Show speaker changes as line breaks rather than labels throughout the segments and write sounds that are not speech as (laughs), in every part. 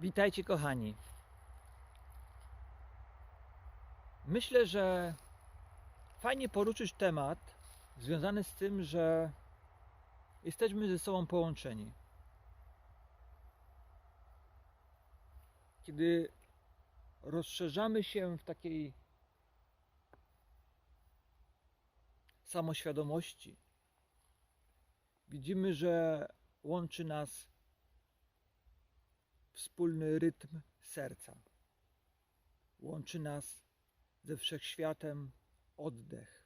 Witajcie kochani. Myślę, że fajnie poruszyć temat związany z tym, że jesteśmy ze sobą połączeni. Kiedy rozszerzamy się w takiej samoświadomości, widzimy, że łączy nas wspólny rytm serca. Łączy nas ze wszechświatem oddech,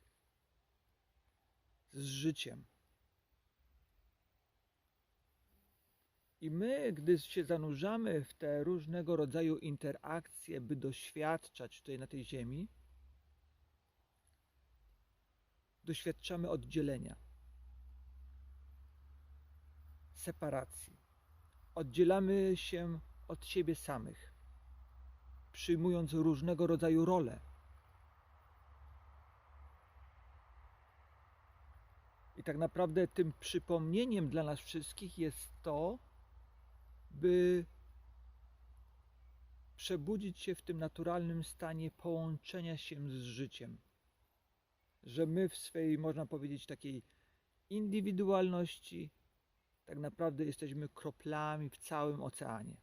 z życiem. I my, gdy się zanurzamy w te różnego rodzaju interakcje, by doświadczać tutaj na tej ziemi, doświadczamy oddzielenia, separacji oddzielamy się od siebie samych, przyjmując różnego rodzaju role. I tak naprawdę tym przypomnieniem dla nas wszystkich jest to, by przebudzić się w tym naturalnym stanie połączenia się z życiem. Że my w swej, można powiedzieć, takiej indywidualności, tak naprawdę jesteśmy kroplami w całym oceanie.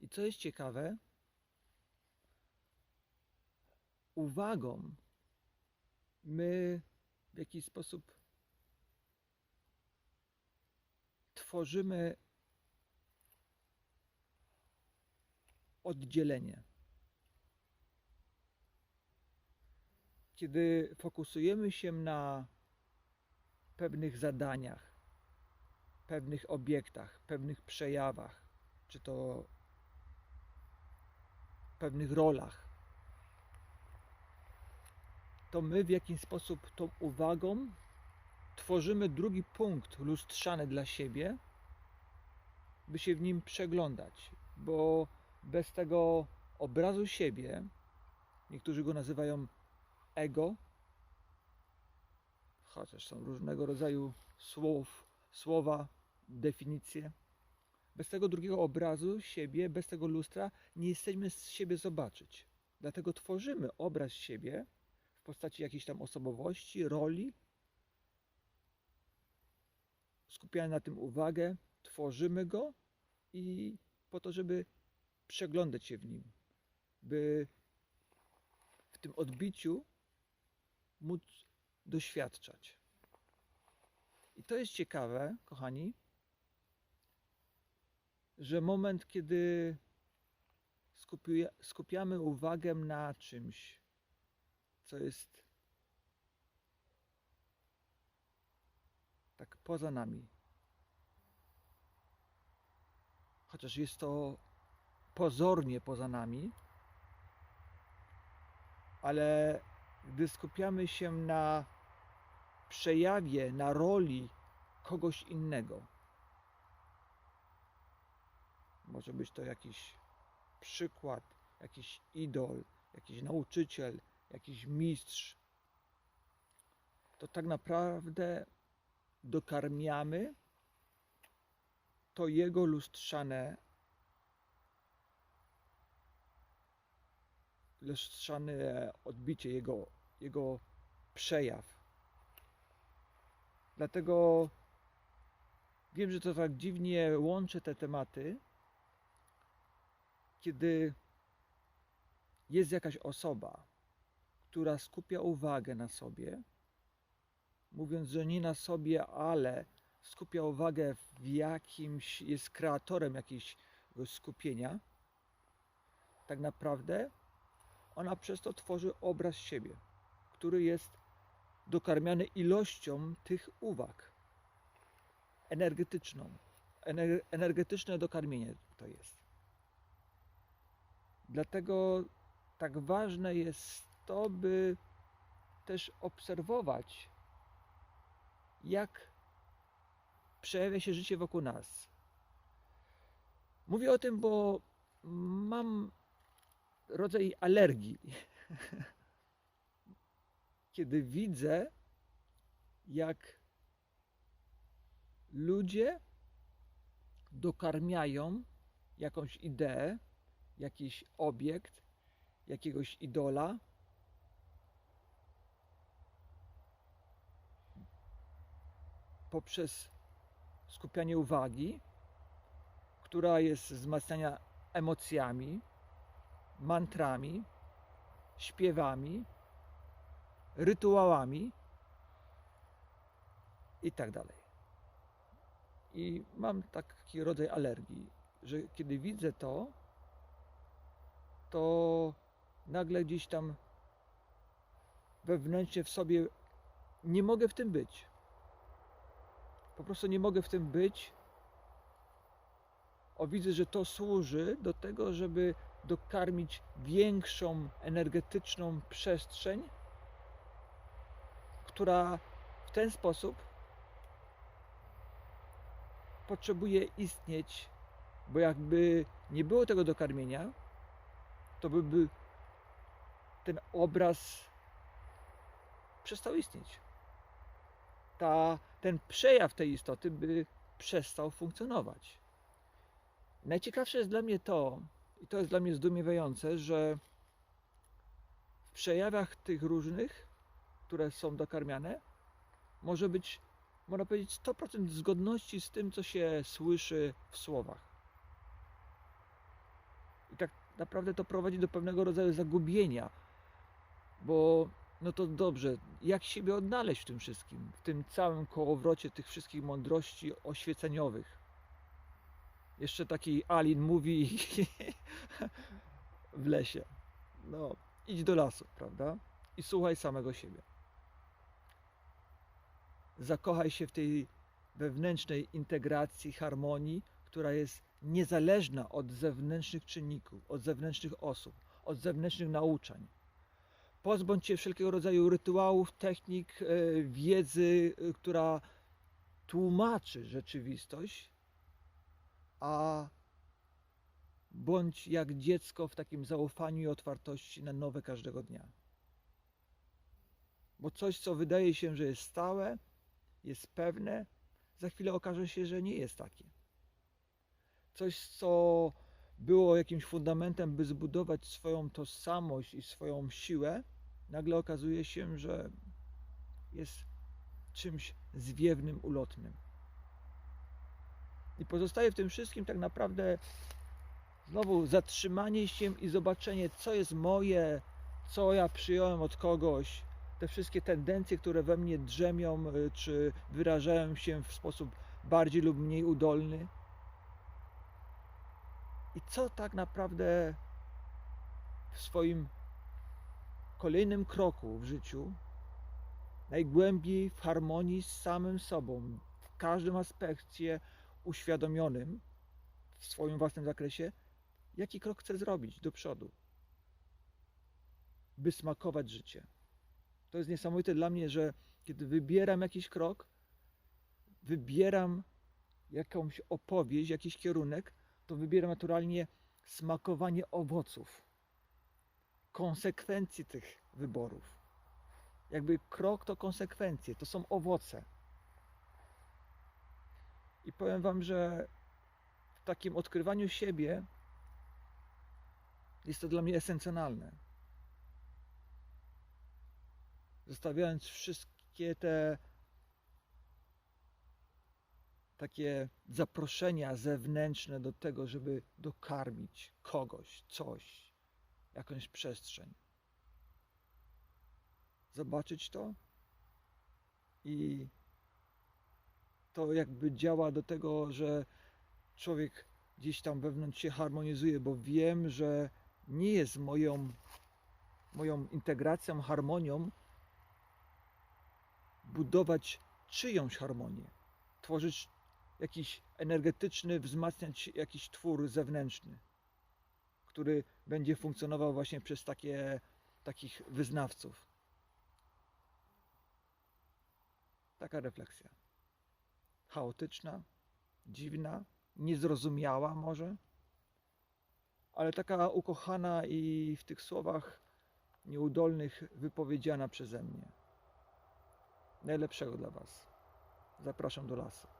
I co jest ciekawe, uwagą my w jakiś sposób tworzymy oddzielenie. Kiedy fokusujemy się na pewnych zadaniach, pewnych obiektach, pewnych przejawach, czy to pewnych rolach, to my w jakiś sposób tą uwagą tworzymy drugi punkt lustrzany dla siebie, by się w nim przeglądać, bo bez tego obrazu siebie, niektórzy go nazywają ego, chociaż są różnego rodzaju słów, słowa, definicje. Bez tego drugiego obrazu siebie, bez tego lustra nie jesteśmy z siebie zobaczyć. Dlatego tworzymy obraz siebie w postaci jakiejś tam osobowości, roli. Skupiamy na tym uwagę, tworzymy go i po to, żeby przeglądać się w nim, by w tym odbiciu móc doświadczać. I to jest ciekawe, kochani, że moment, kiedy skupiamy uwagę na czymś, co jest tak poza nami, chociaż jest to pozornie poza nami, ale gdy skupiamy się na przejawie, na roli kogoś innego. Może być to jakiś przykład, jakiś idol, jakiś nauczyciel, jakiś mistrz. To tak naprawdę dokarmiamy to jego lustrzane lustrzane odbicie, jego, jego przejaw. Dlatego wiem, że to tak dziwnie łączy te tematy, kiedy jest jakaś osoba, która skupia uwagę na sobie, mówiąc, że nie na sobie, ale skupia uwagę w jakimś, jest kreatorem jakiegoś skupienia, tak naprawdę ona przez to tworzy obraz siebie, który jest dokarmiany ilością tych uwag. Energetyczną. Energetyczne dokarmienie to jest. Dlatego tak ważne jest to, by też obserwować, jak przejawia się życie wokół nas. Mówię o tym, bo mam rodzaj alergii. (laughs) Kiedy widzę, jak ludzie dokarmiają jakąś ideę, jakiś obiekt, jakiegoś idola. Poprzez skupianie uwagi, która jest wzmacniania emocjami, mantrami, śpiewami, rytuałami i tak dalej. I mam taki rodzaj alergii, że kiedy widzę to, to nagle gdzieś tam wewnętrznie w sobie nie mogę w tym być. Po prostu nie mogę w tym być. O, widzę, że to służy do tego, żeby dokarmić większą energetyczną przestrzeń, która w ten sposób potrzebuje istnieć, bo jakby nie było tego dokarmienia, to by, by ten obraz przestał istnieć. Ta, ten przejaw tej istoty by przestał funkcjonować. Najciekawsze jest dla mnie to, i to jest dla mnie zdumiewające, że w przejawach tych różnych, które są dokarmiane, może być, można powiedzieć, 100% zgodności z tym, co się słyszy w słowach. I tak naprawdę to prowadzi do pewnego rodzaju zagubienia, bo no to dobrze, jak siebie odnaleźć w tym wszystkim, w tym całym kołowrocie tych wszystkich mądrości oświeceniowych. Jeszcze taki Alin mówi (laughs) w lesie. No, idź do lasu, prawda? I słuchaj samego siebie. Zakochaj się w tej wewnętrznej integracji, harmonii, która jest niezależna od zewnętrznych czynników, od zewnętrznych osób, od zewnętrznych nauczań. Pozbądź się wszelkiego rodzaju rytuałów, technik, e, wiedzy, e, która tłumaczy rzeczywistość, a bądź jak dziecko w takim zaufaniu i otwartości na nowe każdego dnia. Bo coś, co wydaje się, że jest stałe, jest pewne, za chwilę okaże się, że nie jest takie. Coś, co było jakimś fundamentem, by zbudować swoją tożsamość i swoją siłę, nagle okazuje się, że jest czymś zwiewnym, ulotnym. I pozostaje w tym wszystkim tak naprawdę znowu zatrzymanie się i zobaczenie, co jest moje, co ja przyjąłem od kogoś, te wszystkie tendencje, które we mnie drzemią, y, czy wyrażają się w sposób bardziej lub mniej udolny. I co tak naprawdę w swoim kolejnym kroku w życiu, najgłębiej w harmonii z samym sobą, w każdym aspekcie uświadomionym w swoim własnym zakresie, jaki krok chcę zrobić do przodu, by smakować życie. To jest niesamowite dla mnie, że kiedy wybieram jakiś krok, wybieram jakąś opowieść, jakiś kierunek, to wybieram naturalnie smakowanie owoców, konsekwencji tych wyborów. Jakby krok to konsekwencje, to są owoce. I powiem Wam, że w takim odkrywaniu siebie jest to dla mnie esencjonalne. Zostawiając wszystkie te takie zaproszenia zewnętrzne do tego, żeby dokarmić kogoś, coś, jakąś przestrzeń. Zobaczyć to i to jakby działa do tego, że człowiek gdzieś tam wewnątrz się harmonizuje, bo wiem, że nie jest moją, moją integracją, harmonią budować czyjąś harmonię, tworzyć jakiś energetyczny, wzmacniać jakiś twór zewnętrzny, który będzie funkcjonował właśnie przez takie, takich wyznawców. Taka refleksja. Chaotyczna, dziwna, niezrozumiała może, ale taka ukochana i w tych słowach nieudolnych wypowiedziana przeze mnie. Najlepszego dla Was. Zapraszam do lasu.